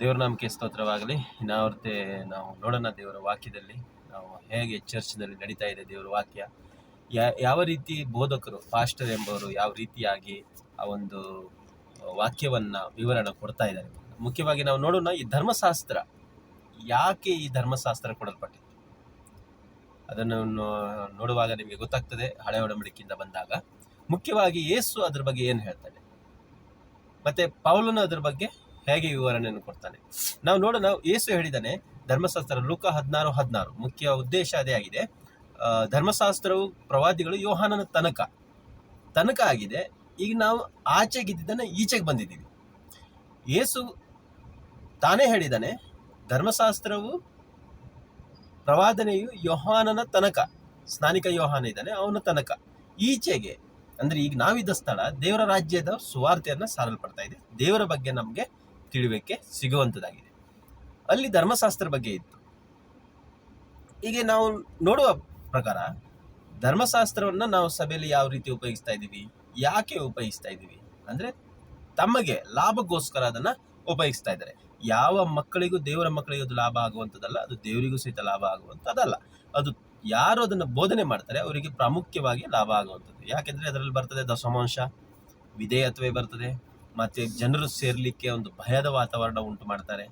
ದೇವರ ನಾಮಕ್ಕೆ ಸ್ತೋತ್ರವಾಗಲಿ. ಇನ್ನಾವ್ರತೆ ನಾವು ನೋಡೋಣ ದೇವರ ವಾಕ್ಯದಲ್ಲಿ. ನಾವು ಹೇಗೆ ಚರ್ಚ್ನಲ್ಲಿ ನಡೀತಾ ಇದೆ ದೇವರ ವಾಕ್ಯ. ಯಾವ ರೀತಿ ಬೋಧಕರು, ಪಾಸ್ಟರ್ ಎಂಬವರು ಯಾವ ರೀತಿಯಾಗಿ ಆ ಒಂದು ವಾಕ್ಯವನ್ನ ವಿವರಣೆ ಕೊಡ್ತಾ ಇದ್ದಾರೆ. ಮುಖ್ಯವಾಗಿ ನಾವು ನೋಡೋಣ ಈ ಧರ್ಮಶಾಸ್ತ್ರ. ಯಾಕೆ ಈ ಧರ್ಮಶಾಸ್ತ್ರ ಕೊಡಲ್ಪಟ್ಟಿದೆ ಅದನ್ನು ನೋಡುವಾಗ ನಿಮಗೆ ಗೊತ್ತಾಗ್ತದೆ, ಹಳೆ ಒಡಂಬಡಿಕೆಯಿಂದ ಬಂದಾಗ. ಮುಖ್ಯವಾಗಿ ಯೇಸು ಅದ್ರ ಬಗ್ಗೆ ಏನು ಹೇಳ್ತಾನೆ? ಮತ್ತೆ ಪೌಲನು ಅದ್ರ ಬಗ್ಗೆ ಹೇಗೆ ವಿವರಣೆಯನ್ನು ಕೊಡ್ತಾನೆ? ನಾವು ನೋಡೋಣ ಯೇಸು ಹೇಳಿದಾನೆ ಧರ್ಮಶಾಸ್ತ್ರ ಲೂಕ ಹದಿನಾರು ಹದಿನಾರು. ಮುಖ್ಯ ಉದ್ದೇಶ ಅದೇ ಆಗಿದೆ. ಧರ್ಮಶಾಸ್ತ್ರವು ಪ್ರವಾದಿಗಳು ಯೋಹಾನನ ತನಕ. ತನಕ ಆಗಿದೆ. ಈಗ ನಾವು ಆಚೆಗಿದ್ದನ್ನ ಈಚೆಗೆ ಬಂದಿದ್ದೀವಿ. ಯೇಸು ತಾನೇ ಹೇಳಿದಾನೆ ಧರ್ಮಶಾಸ್ತ್ರವು ಪ್ರವಾದನೆಯು ಯೋಹಾನನ ತನಕ. ಸ್ನಾನಿಕ ಯೋಹಾನ ಇದ್ದಾನೆ, ಅವನ ತನಕ. ಈಚೆಗೆ, ಅಂದ್ರೆ ಈಗ ನಾವಿದ್ದ ಸ್ಥಳ, ದೇವರ ರಾಜ್ಯದ ಸುವಾರ್ತೆಯನ್ನ ಸಾರಲ್ಪಡ್ತಾ ಇದೆ. ದೇವರ ಬಗ್ಗೆ ನಮಗೆ ತಿಳಿವಿಕೆ ಸಿಗುವಂಥದ್ದಾಗಿದೆ ಅಲ್ಲಿ ಧರ್ಮಶಾಸ್ತ್ರ ಬಗ್ಗೆ ಇತ್ತು. ಹೀಗೆ ನಾವು ನೋಡುವ ಪ್ರಕಾರ ಧರ್ಮಶಾಸ್ತ್ರವನ್ನ ನಾವು ಸಭೆಯಲ್ಲಿ ಯಾವ ರೀತಿ ಉಪಯೋಗಿಸ್ತಾ ಇದ್ದೀವಿ, ಯಾಕೆ ಉಪಯೋಗಿಸ್ತಾ ಇದ್ದೀವಿ ಅಂದ್ರೆ ತಮಗೆ ಲಾಭಕ್ಕೋಸ್ಕರ ಅದನ್ನ ಉಪಯೋಗಿಸ್ತಾ ಇದ್ದಾರೆ. ಯಾವ ಮಕ್ಕಳಿಗೂ ದೇವರ ಮಕ್ಕಳಿಗೂ ಅದು ಲಾಭ ಆಗುವಂಥದ್ದಲ್ಲ ಅದು ದೇವರಿಗೂ ಸಹಿತ ಲಾಭ ಆಗುವಂಥದ್ದಲ್ಲ ಅದು ಯಾರು ಅದನ್ನ ಬೋಧನೆ ಮಾಡ್ತಾರೆ ಅವರಿಗೆ ಪ್ರಾಮುಖ್ಯವಾಗಿ ಲಾಭ ಆಗುವಂಥದ್ದು ಯಾಕೆಂದ್ರೆ ಅದರಲ್ಲಿ ಬರ್ತದೆ ದಶಮಾಂಶ ವಿಧೇಯತ್ವೇ ಬರ್ತದೆ. ಮತ್ತೆ ಜನರು ಸೇರಲಿಕ್ಕೆ ಒಂದು ಭಯದ ವಾತಾವರಣ ಉಂಟು ಮಾಡ್ತಾರೆ.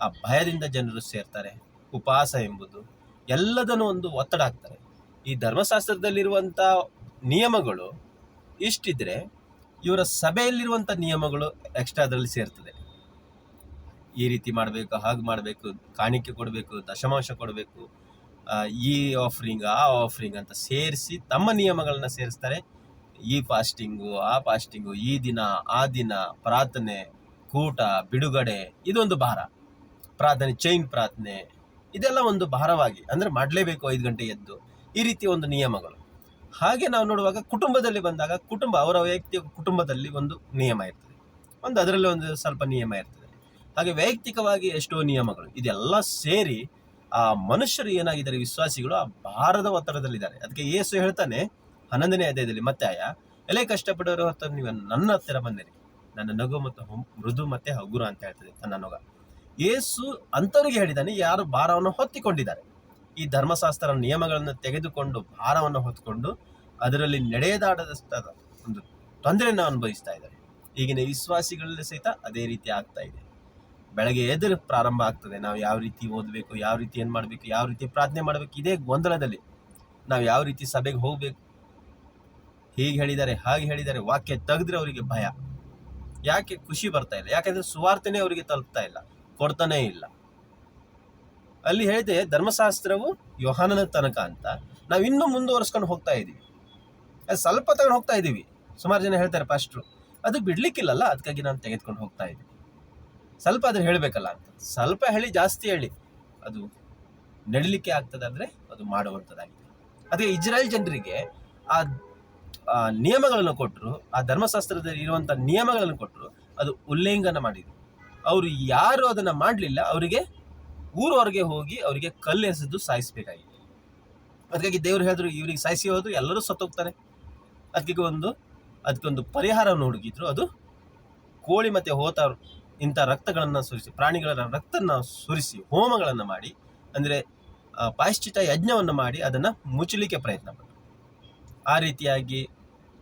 ಆ ಭಯದಿಂದ ಜನರು ಸೇರ್ತಾರೆ. ಉಪವಾಸ ಎಂಬುದು ಎಲ್ಲದನ್ನು ಒಂದು ಒತ್ತಡ ಹಾಕ್ತಾರೆ. ಈ ಧರ್ಮಶಾಸ್ತ್ರದಲ್ಲಿರುವಂಥ ನಿಯಮಗಳು ಇಷ್ಟಿದ್ರೆ ಇವರ ಸಭೆಯಲ್ಲಿರುವಂಥ ನಿಯಮಗಳು ಎಕ್ಸ್ಟ್ರಾ ಅದರಲ್ಲಿ ಸೇರ್ತದೆ. ಈ ರೀತಿ ಮಾಡಬೇಕು, ಹಾಗೆ ಮಾಡಬೇಕು, ಕಾಣಿಕೆ ಕೊಡಬೇಕು, ದಶಮಾಂಶ ಕೊಡಬೇಕು ಈ ಆಫರಿಂಗ್ ಆ ಆಫರಿಂಗ್ ಅಂತ ಸೇರಿಸಿ ತಮ್ಮ ನಿಯಮಗಳನ್ನ ಸೇರಿಸ್ತಾರೆ. ಈ ಫಾಸ್ಟಿಂಗು, ಆ ಫಾಸ್ಟಿಂಗು, ಈ ದಿನ, ಆ ದಿನ, ಪ್ರಾರ್ಥನೆ, ಕೂಟ, ಬಿಡುಗಡೆ, ಇದೊಂದು ಭಾರ. ಪ್ರಾರ್ಥನೆ, ಚೈನ್ ಪ್ರಾರ್ಥನೆ, ಇದೆಲ್ಲ ಒಂದು ಭಾರವಾಗಿ, ಅಂದ್ರೆ ಮಾಡಲೇಬೇಕು ಐದು ಗಂಟೆ ಎದ್ದು, ಈ ರೀತಿ ಒಂದು ನಿಯಮಗಳು. ಹಾಗೆ ನಾವು ನೋಡುವಾಗ ಕುಟುಂಬದಲ್ಲಿ ಬಂದಾಗ ಕುಟುಂಬ, ಅವರ ವೈಯಕ್ತಿಕ ಕುಟುಂಬದಲ್ಲಿ ಒಂದು ನಿಯಮ ಇರ್ತದೆ. ಒಂದು ಅದರಲ್ಲಿ ಒಂದು ಸ್ವಲ್ಪ ನಿಯಮ ಇರ್ತದೆ. ಹಾಗೆ ವೈಯಕ್ತಿಕವಾಗಿ ಎಷ್ಟೋ ನಿಯಮಗಳು, ಇದೆಲ್ಲ ಸೇರಿ ಆ ಮನುಷ್ಯರು ಏನಾಗಿದ್ದಾರೆ ವಿಶ್ವಾಸಿಗಳು, ಆ ಭಾರದ ಒತ್ತಡದಲ್ಲಿದ್ದಾರೆ. ಅದಕ್ಕೆ ಯೇಸು ಹೇಳ್ತಾನೆ ಹನ್ನೊಂದನೇ ಅಧ್ಯಾಯದಲ್ಲಿ ಮತ್ತೆ ಆಯ, ಎಲೆ ಕಷ್ಟಪಡೋರು ಹೊತ್ತು ನೀವು ನನ್ನ ಹತ್ತಿರ ಬಂದಿರಿ. ನನ್ನ ನಗು ಮತ್ತು ಮೃದು ಮತ್ತೆ ಹಗುರ ಅಂತ ಹೇಳ್ತದೆ ತನ್ನ ನೊಗ. ಏಸು ಅಂಥವ್ರಿಗೆ ಹೇಳಿದ್ದಾನೆ, ಯಾರು ಭಾರವನ್ನು ಹೊತ್ತಿಕೊಂಡಿದ್ದಾರೆ? ಈ ಧರ್ಮಶಾಸ್ತ್ರ ನಿಯಮಗಳನ್ನು ತೆಗೆದುಕೊಂಡು ಭಾರವನ್ನು ಹೊತ್ತುಕೊಂಡು ಅದರಲ್ಲಿ ನಡೆಯದಾಡದ ಒಂದು ತೊಂದರೆಯನ್ನು ಅನುಭವಿಸ್ತಾ ಇದ್ದಾರೆ. ಈಗಿನ ವಿಶ್ವಾಸಿಗಳಲ್ಲಿ ಸಹಿತ ಅದೇ ರೀತಿ ಆಗ್ತಾ ಇದೆ. ಬೆಳಗ್ಗೆ ಎದುರು ಪ್ರಾರಂಭ ಆಗ್ತದೆ. ನಾವು ಯಾವ ರೀತಿ ಓದಬೇಕು, ಯಾವ ರೀತಿ ಏನು ಮಾಡಬೇಕು, ಯಾವ ರೀತಿ ಪ್ರಾರ್ಥನೆ ಮಾಡಬೇಕು, ಇದೇ ಗೊಂದಲದಲ್ಲಿ. ನಾವು ಯಾವ ರೀತಿ ಸಭೆಗೆ ಹೋಗಬೇಕು ಹೀಗೆ ಹೇಳಿದ್ದಾರೆ, ಹಾಗೆ ಹೇಳಿದ್ದಾರೆ, ವಾಕ್ಯ ತೆಗೆದ್ರೆ ಅವರಿಗೆ ಭಯ. ಯಾಕೆ ಖುಷಿ ಬರ್ತಾ ಇಲ್ಲ? ಯಾಕಂದ್ರೆ ಸುವಾರ್ತನೆ ಅವರಿಗೆ ತಲುಪ್ತಾ ಇಲ್ಲ, ಕೊಡ್ತಾನೇ ಇಲ್ಲ. ಅಲ್ಲಿ ಹೇಳಿದೆ, ಧರ್ಮಶಾಸ್ತ್ರವು ಯೋಹಾನನ ತನಕ ಅಂತ. ನಾವು ಇನ್ನೂ ಮುಂದುವರ್ಸ್ಕೊಂಡು ಹೋಗ್ತಾ ಇದ್ದೀವಿ ಅದು ಸ್ವಲ್ಪ ತಗೊಂಡು ಹೋಗ್ತಾ ಇದ್ದೀವಿ ಸುಮಾರು ಜನ ಹೇಳ್ತಾರೆ ಪಾಸ್ಟ್ರು ಅದು ಬಿಡ್ಲಿಕ್ಕಿಲ್ಲಲ್ಲ, ಅದಕ್ಕಾಗಿ ನಾನು ತೆಗೆದುಕೊಂಡು ಹೋಗ್ತಾ ಇದ್ದೀನಿ ಸ್ವಲ್ಪ ಅದ್ರ ಹೇಳಬೇಕಲ್ಲ ಅಂತ. ಸ್ವಲ್ಪ ಹೇಳಿ, ಜಾಸ್ತಿ ಹೇಳಿ. ಅದು ನಡಿಲಿಕ್ಕೆ ಆಗ್ತದೆ ಅಂದ್ರೆ ಅದು ಮಾಡುವಂಥದ್ದಾಗಿದೆ. ಅದೇ ಇಸ್ರಾಯೇಲ್ ಜನರಿಗೆ ಆ ನಿಯಮಗಳನ್ನು ಕೊಟ್ಟರು ಆ ಧರ್ಮಶಾಸ್ತ್ರದಲ್ಲಿ ಇರುವಂಥ ನಿಯಮಗಳನ್ನು ಕೊಟ್ಟರು ಅದು ಉಲ್ಲಂಘನ ಮಾಡಿದ್ರು. ಅವರು ಯಾರು ಅದನ್ನು ಮಾಡಲಿಲ್ಲ, ಅವರಿಗೆ ಊರವರೆಗೆ ಹೋಗಿ ಅವರಿಗೆ ಕಲ್ಲು ಸಾಯಿಸಬೇಕಾಗಿದೆ ಅದಕ್ಕಾಗಿ ದೇವರು ಹೇಳಿದ್ರು, ಇವರಿಗೆ ಸಾಯಿಸಿ ಹೋದ್ರು, ಎಲ್ಲರೂ ಸತ್ತೋಗ್ತಾರೆ. ಅದಕ್ಕೆ ಒಂದು ಅದಕ್ಕೊಂದು ಪರಿಹಾರವನ್ನು ಹುಡುಕಿದ್ರು. ಅದು ಕೋಳಿ ಮತ್ತೆ ಹೋತ ಇಂಥ ರಕ್ತಗಳನ್ನು ಸುರಿಸಿ ಪ್ರಾಣಿಗಳ ರಕ್ತನ ಸುರಿಸಿ, ಹೋಮಗಳನ್ನು ಮಾಡಿ, ಅಂದರೆ ಪಾಯಶ್ಚಿತ ಯಜ್ಞವನ್ನು ಮಾಡಿ ಅದನ್ನು ಮುಚ್ಚಲಿಕ್ಕೆ ಪ್ರಯತ್ನ ಪಟ್ಟರು ಆ ರೀತಿಯಾಗಿ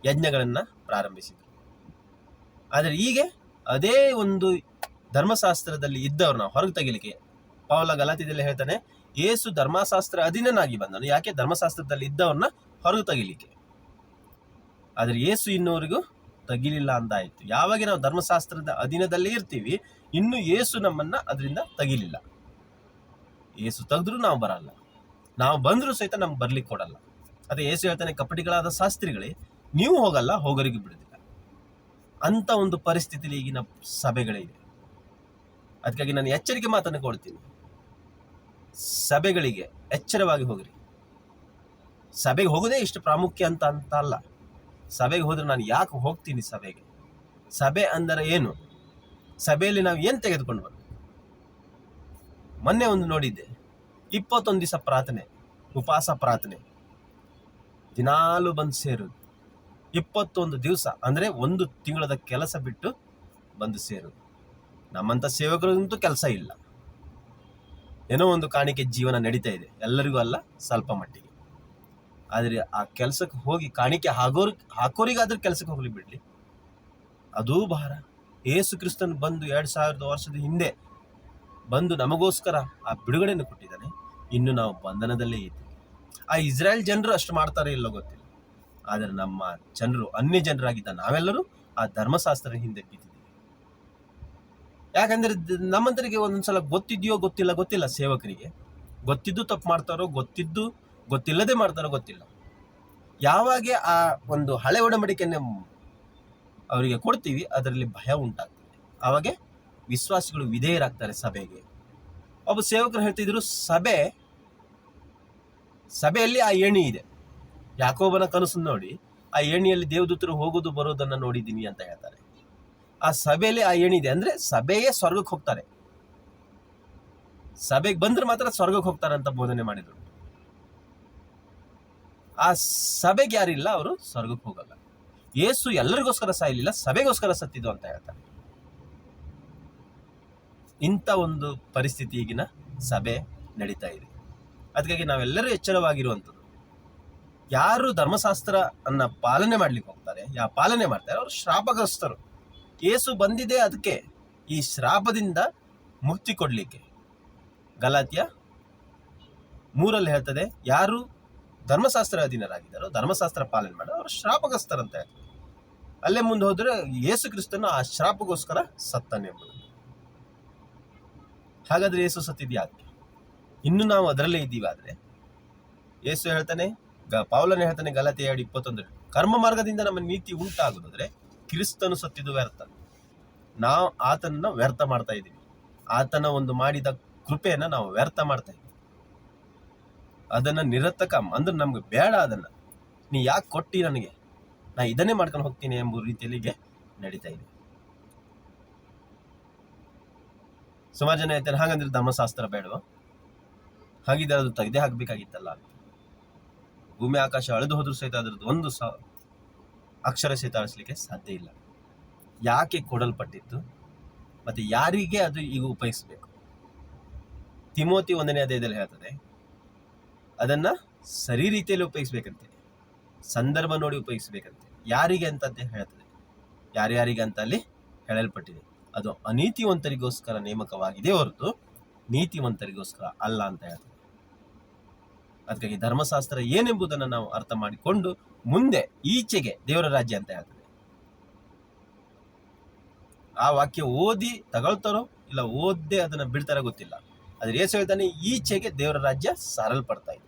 ಯಜ್ಞಗಳನ್ನು ಪ್ರಾರಂಭಿಸಿದರು. ಆದರೆ ಹೀಗೆ ಅದೇ ಒಂದು ಧರ್ಮಶಾಸ್ತ್ರದಲ್ಲಿ ಇದ್ದವ್ರನ್ನ ಹೊರಗೆ ತೆಗಿಲಿಕ್ಕೆ ಪೌಲ ಗಲಾತಿದಲ್ಲಿ ಹೇಳ್ತಾನೆ ಏಸು ಧರ್ಮಶಾಸ್ತ್ರ ಅಧೀನನಾಗಿ ಬಂದನು, ಯಾಕೆ ಧರ್ಮಶಾಸ್ತ್ರದಲ್ಲಿ ಇದ್ದವ್ರನ್ನ ಹೊರಗೆ ತೆಗಿಲಿಕ್ಕೆ? ಆದರೆ ಏಸು ಇನ್ನೋರಿಗೂ ತಗಿಲಿಲ್ಲ ಅಂತಾಯ್ತು ಯಾವಾಗ ನಾವು ಧರ್ಮಶಾಸ್ತ್ರದ ಅಧೀನದಲ್ಲಿ ಇರ್ತೀವಿ, ಇನ್ನು ಏಸು ನಮ್ಮನ್ನ ಅದರಿಂದ ತಗಿಲಿಲ್ಲ. ಏಸು ತೆಗೆದ್ರು ನಾವು ಬರಲ್ಲ. ನಾವು ಬಂದರೂ ಸಹಿತ ನಮ್ಗೆ ಬರ್ಲಿಕ್ಕೆ ಕೊಡಲ್ಲ. ಅದೇ ಏಸು ಹೇಳ್ತಾನೆ, ಕಪಟಿಗಳಾದ ಶಾಸ್ತ್ರಿಗಳೇ ನೀವು ಹೋಗಲ್ಲ, ಹೋಗರಿಗೆ ಬಿಡೋದಿಲ್ಲ. ಅಂತ ಒಂದು ಪರಿಸ್ಥಿತಿಲಿ ಈಗಿನ ಸಭೆಗಳಿದೆ. ಅದಕ್ಕಾಗಿ ನಾನು ಎಚ್ಚರಿಕೆ ಮಾತನ್ನು ಕೊಡ್ತೀನಿ. ಸಭೆಗಳಿಗೆ ಎಚ್ಚರವಾಗಿ ಹೋಗ್ರಿ. ಸಭೆಗೆ ಹೋಗೋದೇ ಇಷ್ಟು ಪ್ರಾಮುಖ್ಯ ಅಂತ ಅಂತ ಅಲ್ಲ. ಸಭೆಗೆ ಹೋದ್ರೆ ನಾನು ಯಾಕೆ ಹೋಗ್ತೀನಿ ಸಭೆಗೆ? ಸಭೆ ಅಂದರೆ ಏನು? ಸಭೆಯಲ್ಲಿ ನಾವು ಏನು ತೆಗೆದುಕೊಂಡು ಬರ್ತೀವಿ ಮೊನ್ನೆ ಒಂದು ನೋಡಿದ್ದೆ. ಇಪ್ಪತ್ತೊಂದು ದಿವಸ ಪ್ರಾರ್ಥನೆ, ಉಪವಾಸ ಪ್ರಾರ್ಥನೆ. ದಿನಾಲು ಬಂದು ಸೇರುದು ಇಪ್ಪತ್ತೊಂದು ದಿವಸ, ಅಂದರೆ ಒಂದು ತಿಂಗಳದ ಕೆಲಸ ಬಿಟ್ಟು ಬಂದು ಸೇರು. ನಮ್ಮಂಥ ಸೇವಕರಿಗಂತೂ ಕೆಲಸ ಇಲ್ಲ. ಏನೋ ಒಂದು ಕಾಣಿಕೆ ಜೀವನ ನಡೀತಾ ಇದೆ. ಎಲ್ಲರಿಗೂ ಅಲ್ಲ, ಸ್ವಲ್ಪ ಮಟ್ಟಿಗೆ. ಆದರೆ ಆ ಕೆಲಸಕ್ಕೆ ಹೋಗಿ ಕಾಣಿಕೆ ಹಾಕೋರ್ ಹಾಕೋರಿಗಾದ್ರೂ ಕೆಲಸಕ್ಕೆ ಹೋಗ್ಲಿ ಬಿಡ್ಲಿ. ಅದೂ ಭಾರ. ಏಸು ಕ್ರಿಸ್ತನ್ ಬಂದು ಎರಡು ಸಾವಿರದ ವರ್ಷದ ಹಿಂದೆ ಬಂದು ನಮಗೋಸ್ಕರ ಆ ಬಿಡುಗಡೆಯನ್ನು ಕೊಟ್ಟಿದ್ದಾನೆ. ಇನ್ನು ನಾವು ಬಂಧನದಲ್ಲೇ ಇದ್ದೀವಿ. ಆ ಇಸ್ರಾಯೇಲ್ ಜನರು ಅಷ್ಟು ಮಾಡ್ತಾರೆ ಇಲ್ಲೋ ಗೊತ್ತಿಲ್ಲ. ಆದರೆ ನಮ್ಮ ಜನರು, ಅನ್ಯ ಜನರಾಗಿದ್ದ ನಾವೆಲ್ಲರೂ ಆ ಧರ್ಮಶಾಸ್ತ್ರದ ಹಿಂದೆ ಬಿದ್ದಿದ್ದೀವಿ ಯಾಕಂದ್ರೆ ನಮ್ಮಂತರಿಗೆ ಒಂದೊಂದ್ಸಲ ಗೊತ್ತಿದೆಯೋ ಗೊತ್ತಿಲ್ಲ ಗೊತ್ತಿಲ್ಲ ಸೇವಕರಿಗೆ. ಗೊತ್ತಿದ್ದು ತಪ್ಪು ಮಾಡ್ತಾರೋ, ಗೊತ್ತಿದ್ದು ಗೊತ್ತಿಲ್ಲದೆ ಮಾಡ್ತಾರೋ ಗೊತ್ತಿಲ್ಲ. ಯಾವಾಗ ಆ ಒಂದು ಹಳೆ ಒಡಂಬಡಿಕೆಯನ್ನೇ ಅವರಿಗೆ ಕೊಡ್ತೀವಿ, ಅದರಲ್ಲಿ ಭಯ ಉಂಟಾಗ್ತದೆ. ಆವಾಗ ವಿಶ್ವಾಸಿಗಳು ವಿಧೇಯರಾಗ್ತಾರೆ ಸಭೆಗೆ. ಒಬ್ಬ ಸೇವಕರು ಹೇಳ್ತಿದ್ರು, ಸಭೆ, ಸಭೆಯಲ್ಲಿ ಆ ಏಣಿ ಇದೆ. ಯಾಕೋಬನ ಕನಸು ನೋಡಿ ಆ ಏಣಿಯಲ್ಲಿ ದೇವದೂತರು ಹೋಗೋದು ಬರೋದನ್ನ ನೋಡಿದ್ದೀನಿ ಅಂತ ಹೇಳ್ತಾರೆ. ಆ ಸಭೆಯಲ್ಲಿ ಆ ಏಣಿ ಇದೆ ಅಂದ್ರೆ ಸಭೆಯೇ ಸ್ವರ್ಗಕ್ಕೆ ಹೋಗ್ತಾರೆ. ಸಭೆಗೆ ಬಂದ್ರೆ ಮಾತ್ರ ಸ್ವರ್ಗಕ್ಕೆ ಹೋಗ್ತಾರೆ ಅಂತ ಬೋಧನೆ ಮಾಡಿದ್ರು. ಆ ಸಭೆಗೆ ಯಾರಿಲ್ಲ, ಅವರು ಸ್ವರ್ಗಕ್ಕೆ ಹೋಗಲ್ಲ. ಏಸು ಎಲ್ಲರಿಗೋಸ್ಕರ ಸಾಯಲಿಲ್ಲ, ಸಭೆಗೋಸ್ಕರ ಸತ್ತಿದ್ದು ಅಂತ ಹೇಳ್ತಾರೆ. ಇಂಥ ಒಂದು ಪರಿಸ್ಥಿತಿ ಈಗಿನ ಸಭೆ ನಡೀತಾ ಇದೆ. ಅದಕ್ಕಾಗಿ ನಾವೆಲ್ಲರೂ ಎಚ್ಚರವಾಗಿರುವಂಥದ್ದು. ಯಾರು ಧರ್ಮಶಾಸ್ತ್ರ ಅನ್ನ ಪಾಲನೆ ಮಾಡ್ಲಿಕ್ಕೆ ಹೋಗ್ತಾರೆ, ಯಾ ಪಾಲನೆ ಮಾಡ್ತಾರೆ, ಅವರು ಶ್ರಾಪಗ್ರಸ್ತರು. ಏಸು ಬಂದಿದೆ ಅದಕ್ಕೆ ಈ ಶ್ರಾಪದಿಂದ ಮುಕ್ತಿ ಕೊಡ್ಲಿಕ್ಕೆ. ಗಲಾತ್ಯ ಮೂರಲ್ಲಿ ಹೇಳ್ತದೆ, ಯಾರು ಧರ್ಮಶಾಸ್ತ್ರ ಅಧೀನರಾಗಿದ್ದಾರೋ, ಧರ್ಮಶಾಸ್ತ್ರ ಪಾಲನೆ ಮಾಡೋ ಅವರು ಶ್ರಾಪಗ್ರಸ್ತರಂತ. ಹೇಳ್ತಾರೆ ಅಲ್ಲೇ ಮುಂದೆ ಹೋದ್ರೆ ಯೇಸು ಕ್ರಿಸ್ತನು ಆ ಶ್ರಾಪಗೋಸ್ಕರ ಸತ್ತನೆಂಬುದು ಹಾಗಾದ್ರೆ ಯೇಸು ಸತ್ತಿದ್ಯಾಕೆ? ಇನ್ನು ನಾವು ಅದರಲ್ಲೇ ಇದ್ದೀವಾದ್ರೆ ಯೇಸು ಹೇಳ್ತಾನೆ ಗ ಪೌಲನೇ ಹೇಳ್ತಾನೆ ಗಲತೆ ಎರಡು ಇಪ್ಪತ್ತೊಂದರಲ್ಲಿ ಕರ್ಮ ಮಾರ್ಗದಿಂದ ನಮ್ಮ ನೀತಿ ಉಂಟಾಗುದಾದ್ರೆ ಕ್ರಿಸ್ತನು ಸತ್ತಿದ್ದು ವ್ಯರ್ಥ. ನಾವು ಆತನನ್ನ ವ್ಯರ್ಥ ಮಾಡ್ತಾ ಇದ್ದೀವಿ. ಆತನ ಒಂದು ಮಾಡಿದ ಕೃಪೆಯನ್ನ ನಾವು ವ್ಯರ್ಥ ಮಾಡ್ತಾ ಇದ್ದೀವಿ. ಅದನ್ನ ನಿರರ್ಥಕ ಅಂದ್ರೆ ನಮ್ಗೆ ಬೇಡ ಅದನ್ನ. ನೀ ಯಾಕೆ ಕೊಟ್ಟಿ ನನಗೆ? ನಾ ಇದನ್ನೇ ಮಾಡ್ಕೊಂಡು ಹೋಗ್ತೀನಿ ಎಂಬ ರೀತಿಯಲ್ಲಿ ನಡೀತಾ ಇದೆ. ಸುಮಾರು ಜನ ಹೇಳ್ತಾರೆ, ಹಾಗಂದ್ರೆ ಧರ್ಮಶಾಸ್ತ್ರ ಬೇಡವಾ? ಹಾಗಿದ್ರೆ ಅದು ತೆಗೆದೇ ಹಾಕ್ಬೇಕಾಗಿತ್ತಲ್ಲ ಭೂಮಿ ಆಕಾಶ ಅಳೆದು ಹೋದ್ರೂ ಸಹಿತ ಅದರದ್ದು ಒಂದು ಸ ಅಕ್ಷರ ಸಹಿತ ಅಳಿಸ್ಲಿಕ್ಕೆ ಸಾಧ್ಯ ಇಲ್ಲ. ಯಾಕೆ ಕೊಡಲ್ಪಟ್ಟಿತ್ತು? ಮತ್ತೆ ಯಾರಿಗೆ ಅದು ಈಗ ಉಪಯೋಗಿಸ್ಬೇಕು? ತಿಮೋತಿ ಒಂದನೇ ಅಧ್ಯಾಯದಲ್ಲಿ ಹೇಳ್ತದೆ, ಅದನ್ನ ಸರಿ ರೀತಿಯಲ್ಲಿ ಉಪಯೋಗಿಸ್ಬೇಕಂತೆ, ಸಂದರ್ಭ ನೋಡಿ ಉಪಯೋಗಿಸ್ಬೇಕಂತೆ. ಯಾರಿಗೆ ಅಂತ ಹೇಳ್ತದೆ. ಯಾರ್ಯಾರಿಗೆ ಅಂತ ಅಲ್ಲಿ ಹೇಳಲ್ಪಟ್ಟಿದೆ. ಅದು ಅನೀತಿವಂತರಿಗೋಸ್ಕರ ನೇಮಕವಾಗಿದೆ ಹೊರತು ನೀತಿವಂತರಿಗೋಸ್ಕರ ಅಲ್ಲ ಅಂತ ಹೇಳ್ತದೆ. ಅದಕ್ಕಾಗಿ ಧರ್ಮಶಾಸ್ತ್ರ ಏನೆಂಬುದನ್ನು ನಾವು ಅರ್ಥ ಮಾಡಿಕೊಂಡು ಮುಂದೆ ಈಚೆಗೆ ದೇವರ ರಾಜ್ಯ ಅಂತ ಹೇಳ್ತದೆ ಆ ವಾಕ್ಯ ಓದಿ ತಗೊಳ್ತಾರೋ ಇಲ್ಲ ಓದ್ದೆ ಅದನ್ನ ಬಿಡ್ತಾರೋ ಗೊತ್ತಿಲ್ಲ. ಆದ್ರೆ ಏಸು ಹೇಳ್ತಾನೆ, ಈಚೆಗೆ ದೇವರ ರಾಜ್ಯ ಸಾರಲ್ಪಡ್ತಾ ಇದೆ.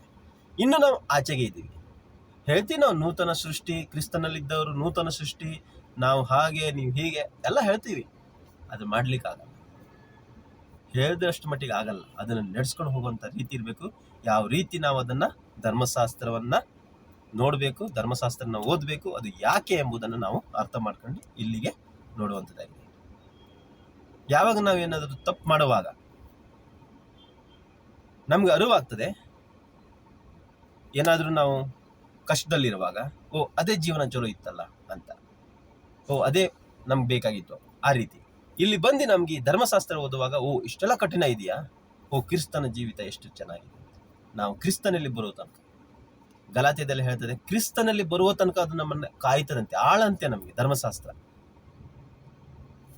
ಇನ್ನು ನಾವು ಆಚೆಗೆ ಇದ್ದೀವಿ. ಹೇಳ್ತೀವಿ ನಾವು ನೂತನ ಸೃಷ್ಟಿ, ಕ್ರಿಸ್ತನಲ್ಲಿದ್ದವರು ನೂತನ ಸೃಷ್ಟಿ, ನಾವು ಹಾಗೆ, ನೀವು ಹೀಗೆ ಎಲ್ಲ ಹೇಳ್ತೀವಿ. ಅದು ಮಾಡ್ಲಿಕ್ಕಾಗಲ್ಲ. ಹೇಳಿದಷ್ಟು ಮಟ್ಟಿಗೆ ಆಗಲ್ಲ. ಅದನ್ನು ನಡೆಸ್ಕೊಂಡು ಹೋಗುವಂತ ರೀತಿ ಇರಬೇಕು. ಯಾವ ರೀತಿ ನಾವು ಅದನ್ನ ಧರ್ಮಶಾಸ್ತ್ರವನ್ನ ನೋಡಬೇಕು, ಧರ್ಮಶಾಸ್ತ್ರನ ಓದಬೇಕು, ಅದು ಯಾಕೆ ಎಂಬುದನ್ನು ನಾವು ಅರ್ಥ ಮಾಡ್ಕೊಂಡು ಇಲ್ಲಿಗೆ ನೋಡುವಂಥದ್ದಾಗಿದೆ. ಯಾವಾಗ ನಾವು ಏನಾದರೂ ತಪ್ಪು ಮಾಡುವಾಗ ನಮ್ಗೆ ಅರಿವಾಗ್ತದೆ. ಏನಾದರೂ ನಾವು ಕಷ್ಟದಲ್ಲಿರುವಾಗ, ಓ, ಅದೇ ಜೀವನ ಚಲೋ ಇತ್ತಲ್ಲ ಅಂತ. ಓ, ಅದೇ ನಮ್ಗೆ ಬೇಕಾಗಿತ್ತು ಆ ರೀತಿ. ಇಲ್ಲಿ ಬಂದು ನಮಗೆ ಧರ್ಮಶಾಸ್ತ್ರ ಓದುವಾಗ, ಓ, ಇಷ್ಟೆಲ್ಲ ಕಠಿಣ ಇದೆಯಾ? ಓ, ಕ್ರಿಸ್ತನ ಜೀವಿತ ಎಷ್ಟು ಚೆನ್ನಾಗಿದೆ. ನಾವು ಕ್ರಿಸ್ತನಲ್ಲಿ ಬರುವ ತನಕ. ಗಲಾತ್ಯದಲ್ಲಿ ಹೇಳ್ತದೆ, ಕ್ರಿಸ್ತನಲ್ಲಿ ಬರುವ ತನಕ ಅದು ನಮ್ಮನ್ನ ಕಾಯ್ತದಂತೆ, ಆಳಂತೆ ನಮಗೆ ಧರ್ಮಶಾಸ್ತ್ರ.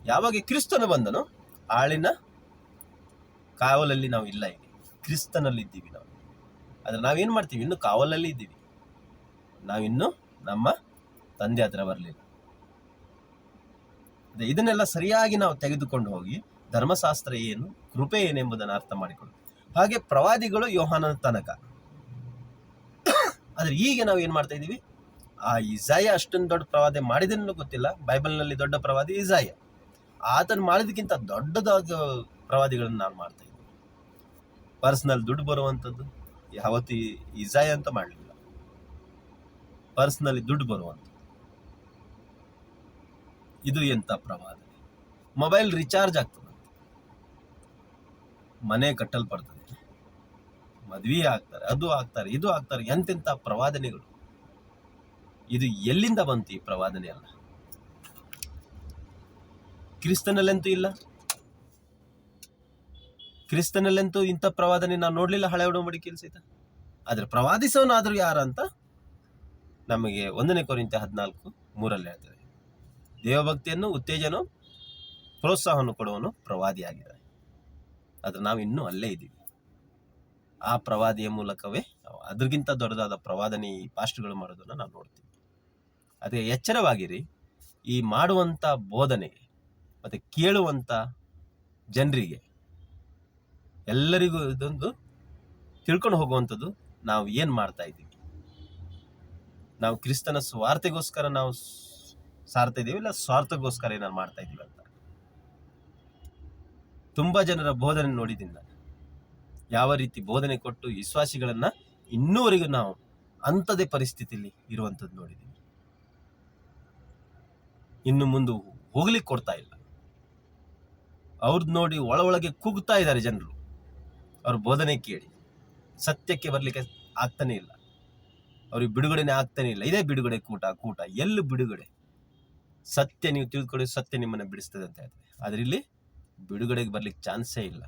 ಯಾವಾಗ ಕ್ರಿಸ್ತನು ಬಂದನು, ಆಳಿನ ಕಾವಲಲ್ಲಿ ನಾವು ಇಲ್ಲ ಈಗ ಕ್ರಿಸ್ತನಲ್ಲಿ ಇದ್ದೀವಿ ನಾವು. ಆದ್ರೆ ನಾವೇನ್ ಮಾಡ್ತೀವಿ? ಇನ್ನು ಕಾವಲಲ್ಲಿ ಇದ್ದೀವಿ. ನಾವಿನ್ನು ನಮ್ಮ ತಂದೆ ಹತ್ರ ಬರಲಿಲ್ಲ. ಇದನ್ನೆಲ್ಲ ಸರಿಯಾಗಿ ನಾವು ತೆಗೆದುಕೊಂಡು ಹೋಗಿ ಧರ್ಮಶಾಸ್ತ್ರ ಏನು, ಕೃಪೆ ಏನೆಂಬುದನ್ನು ಅರ್ಥ ಮಾಡಿಕೊಂಡು ಹಾಗೆ ಪ್ರವಾದಿಗಳು ಯೋಹಾನನ ತನಕ. ಆದರೆ ಈಗ ನಾವು ಏನು ಮಾಡ್ತಾ ಇದ್ದೀವಿ? ಆ ಇಸಾಯ ಅಷ್ಟೊಂದು ದೊಡ್ಡ ಪ್ರವಾದಿ ಮಾಡಿದನ್ನು ಗೊತ್ತಿಲ್ಲ. ಬೈಬಲ್ನಲ್ಲಿ ದೊಡ್ಡ ಪ್ರವಾದಿ ಇಸಾಯ. ಆತನು ಮಾಡಿದಕ್ಕಿಂತ ದೊಡ್ಡದಾದ ಪ್ರವಾದಿಗಳನ್ನು ನಾನು ಮಾಡ್ತಾ ಇದ್ದೀನಿ. ಪರ್ಸ್ನಲ್ ದುಡ್ಡು ಬರುವಂಥದ್ದು. ಯಾವತ್ತು ಇಜಾಯ ಅಂತ ಮಾಡಲಿಲ್ಲ. ಪರ್ಸ್ನಲ್ಲಿ ದುಡ್ಡು ಬರುವಂಥದ್ದು. ಇದು ಎಂತ ಪ್ರವಾದ ಮೊಬೈಲ್ ರಿಚಾರ್ಜ್ ಆಗ್ತದೆ ಮನೆ ಕಟ್ಟಲ್ಪಡ್ತದೆ. ಮದ್ವೆ ಆಗ್ತಾರೆ, ಅದು ಆಗ್ತಾರೆ, ಇದು ಆಗ್ತಾರೆ ಎಂತೆಂಥ ಪ್ರವಾದನೆಗಳು. ಇದು ಎಲ್ಲಿಂದ ಬಂತು ಈ ಪ್ರವಾದನೆ ಅಲ್ಲ? ಕ್ರಿಸ್ತನಲ್ಲಂತೂ ಇಲ್ಲ. ಕ್ರಿಸ್ತನಲ್ಲಂತೂ ಇಂಥ ಪ್ರವಾದನೆ ನಾವು ನೋಡಲಿಲ್ಲ, ಹಳೆ ಉಡುಮಡಿ ಸಹಿತ. ಆದರೆ ಪ್ರವಾದಿಸೋನಾದರೂ ಯಾರಂತ ನಮಗೆ ಒಂದನೇ ಕೊರಿಂತ ಹದಿನಾಲ್ಕು ಮೂರಲ್ಲಿ ಹೇಳ್ತದೆ. ದೇವಭಕ್ತಿಯನ್ನು, ಉತ್ತೇಜನ, ಪ್ರೋತ್ಸಾಹವನ್ನು ಕೊಡುವನು ಪ್ರವಾದಿಯಾಗಿದ್ದಾನೆ. ಆದರೆ ನಾವು ಇನ್ನೂ ಅಲ್ಲೇ ಇದ್ದೀವಿ. ಆ ಪ್ರವಾದಿಯ ಮೂಲಕವೇ ಅದ್ರಗಿಂತ ದೊಡ್ಡದಾದ ಪ್ರವಾದನೆ ಈ ಪಾಸ್ಟ್ಗಳು ಮಾಡೋದನ್ನು ನಾವು ನೋಡ್ತೀವಿ. ಅದೇ ಎಚ್ಚರವಾಗಿರಿ, ಈ ಮಾಡುವಂಥ ಬೋಧನೆಗೆ ಮತ್ತು ಕೇಳುವಂಥ ಜನರಿಗೆ ಎಲ್ಲರಿಗೂ ಇದೊಂದು ತಿಳ್ಕೊಂಡು ಹೋಗುವಂಥದ್ದು ನಾವು ಏನು ಮಾಡ್ತಾ ಇದ್ದೀವಿ. ನಾವು ಕ್ರಿಸ್ತನ ಸ್ವಾರ್ಥೆಗೋಸ್ಕರ ನಾವು ಸಾರ್ತಾ ಇದ್ದೀವಿ ಇಲ್ಲ ಸ್ವಾರ್ಥಗೋಸ್ಕರ ಏನಾದ್ರು ಮಾಡ್ತಾ ಇದ್ದೀವಿ ಅಂತ? ತುಂಬಾ ಜನರ ಬೋಧನೆ ನೋಡಿದ್ದೀನಿ ಯಾವ ರೀತಿ ಬೋಧನೆ ಕೊಟ್ಟು ವಿಶ್ವಾಸಿಗಳನ್ನ ಇನ್ನೂವರೆಗೂ ನಾವು ಅಂಥದೇ ಪರಿಸ್ಥಿತಿಯಲ್ಲಿ ಇರುವಂಥದ್ದು ನೋಡಿದ್ದೀವಿ ಇನ್ನು ಮುಂದೆ ಹೋಗ್ಲಿಕ್ಕೆ ಕೊಡ್ತಾ ಇಲ್ಲ. ಅವ್ರದ್ದು ನೋಡಿ ಒಳ ಒಳಗೆ ಕೂಗ್ತಾ ಇದ್ದಾರೆ ಜನರು. ಅವ್ರ ಬೋಧನೆ ಕೇಳಿ. ಸತ್ಯಕ್ಕೆ ಬರಲಿಕ್ಕೆ ಆಗ್ತಾನೆ ಇಲ್ಲ. ಅವ್ರಿಗೆ ಬಿಡುಗಡೆನೇ ಆಗ್ತಾನೆ ಇಲ್ಲ. ಇದೇ ಬಿಡುಗಡೆ ಕೂಟ ಕೂಟ. ಎಲ್ಲಿ ಬಿಡುಗಡೆ? ಸತ್ಯ ನೀವು ತಿಳಿದುಕೊಳ್ಳಿ, ಸತ್ಯ ನಿಮ್ಮನ್ನು ಬಿಡಿಸ್ತದೆ ಅಂತ ಹೇಳ್ತಾರೆ. ಆದ್ರೆ ಇಲ್ಲಿ ಬಿಡುಗಡೆಗೆ ಬರ್ಲಿಕ್ಕೆ ಚಾನ್ಸೇ ಇಲ್ಲ.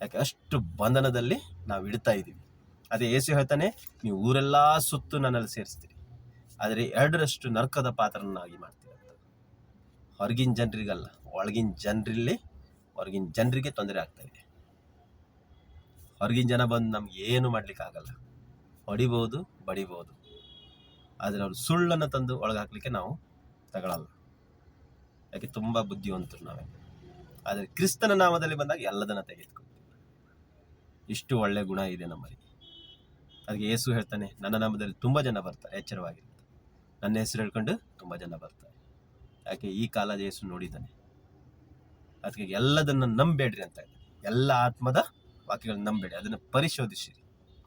ಯಾಕೆ? ಅಷ್ಟು ಬಂಧನದಲ್ಲಿ ನಾವು ಇಡ್ತಾ ಇದ್ದೀವಿ ಅದೇ ಏಸು ಹೇಳ್ತಾನೆ, ನೀವು ಊರೆಲ್ಲ ಸುತ್ತು ನನ್ನಲ್ಲಿ ಸೇರಿಸ್ತೀರಿ. ಆದರೆ ಎರಡರಷ್ಟು ನರ್ಕದ ಪಾತ್ರನಾಗಿ ಮಾಡ್ತೀರಿ ಹೊರಗಿನ ಜನರಿಗಲ್ಲ, ಒಳಗಿನ ಜನರಲ್ಲಿ, ಹೊರಗಿನ ಜನರಿಗೆ ತೊಂದರೆ ಆಗ್ತಾ ಇದೆ. ಹೊರಗಿನ ಜನ ಬಂದು ನಮ್ಗೆ ಏನು ಮಾಡ್ಲಿಕ್ಕೆ ಆಗಲ್ಲ. ಹೊಡಿಬಹುದು ಬಡಿಬಹುದು ಆದರೆ ಅವ್ರು ಸುಳ್ಳನ್ನು ತಂದು ಒಳಗೆ ಹಾಕ್ಲಿಕ್ಕೆ ನಾವು ತಗೊಳಲ್ಲ. ಯಾಕೆ ತುಂಬ ಬುದ್ಧಿವಂತರು ನಾವೇ ಆದರೆ ಕ್ರಿಸ್ತನ ನಾಮದಲ್ಲಿ ಬಂದಾಗ ಎಲ್ಲದನ್ನ ತೆಗೆದುಕೊಳ್ತೀವಿ. ಇಷ್ಟು ಒಳ್ಳೆ ಗುಣ ಇದೆ ನಮ್ಮಲ್ಲಿ. ಅದಕ್ಕೆ ಯೇಸು ಹೇಳ್ತಾನೆ, ನನ್ನ ನಾಮದಲ್ಲಿ ತುಂಬ ಜನ ಬರ್ತಾರೆ ಎಚ್ಚರವಾಗಿರುತ್ತೆ ನನ್ನ ಹೆಸರು ಹೇಳ್ಕೊಂಡು ತುಂಬ ಜನ ಬರ್ತಾರೆ. ಯಾಕೆ ಈ ಕಾಲದ ಯೇಸು ನೋಡಿದ್ದಾನೆ. ಅದಕ್ಕೆ ಎಲ್ಲದನ್ನ ನಂಬೇಡ್ರಿ ಅಂತ ಎಲ್ಲ ಆತ್ಮದ ವಾಕ್ಯಗಳನ್ನ ನಂಬೇಡಿ ಅದನ್ನು ಪರಿಶೋಧಿಸಿರಿ.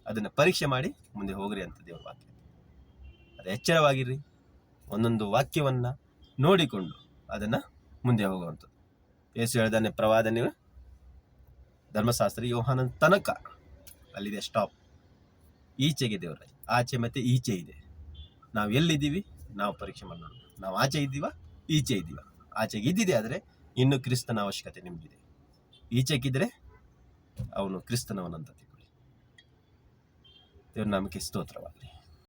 ಅದನ್ನು ಪರೀಕ್ಷೆ ಮಾಡಿ ಮುಂದೆ ಹೋಗ್ರಿ ಅಂತ ದೇವ್ರ ವಾಕ್ಯ. ಅದು ಎಚ್ಚರವಾಗಿರ್ರಿ. ಒಂದೊಂದು ವಾಕ್ಯವನ್ನ ನೋಡಿಕೊಂಡು ಅದನ್ನ ಮುಂದೆ ಹೋಗುವಂಥದ್ದು. ಯೇಸು ಹೇಳ್ದಾನೆ ಪ್ರವಾದನೆ ಧರ್ಮಶಾಸ್ತ್ರ ಯೋಹಾನನ ತನಕ. ಅಲ್ಲಿದೆ ಸ್ಟಾಪ್ ಈಚೆಗೆ ದೇವರ ಆಚೆ ಮತ್ತೆ ಈಚೆ ಇದೆ. ನಾವು ಎಲ್ಲಿದ್ದೀವಿ? ನಾವು ಪರೀಕ್ಷೆ ಮಾಡೋಣ. ನಾವು ಆಚೆ ಇದ್ದೀವ? ಈಚೆ ಇದ್ದೀವ? ಆಚೆಗೆ ಇದ್ದಿದೆ ಆದರೆ ಇನ್ನು ಕ್ರಿಸ್ತನ ಅವಶ್ಯಕತೆ ನಿಮಗಿದೆ. ಈಚೆಗಿದ್ರೆ ಅವನು ಕ್ರಿಸ್ತನವನಂತ ತಿಳ್ಕೊಳ್ಳಿ. ದೇವ್ರ ನಮಗೆ ಸ್ತೋತ್ರವಾಗಲಿ.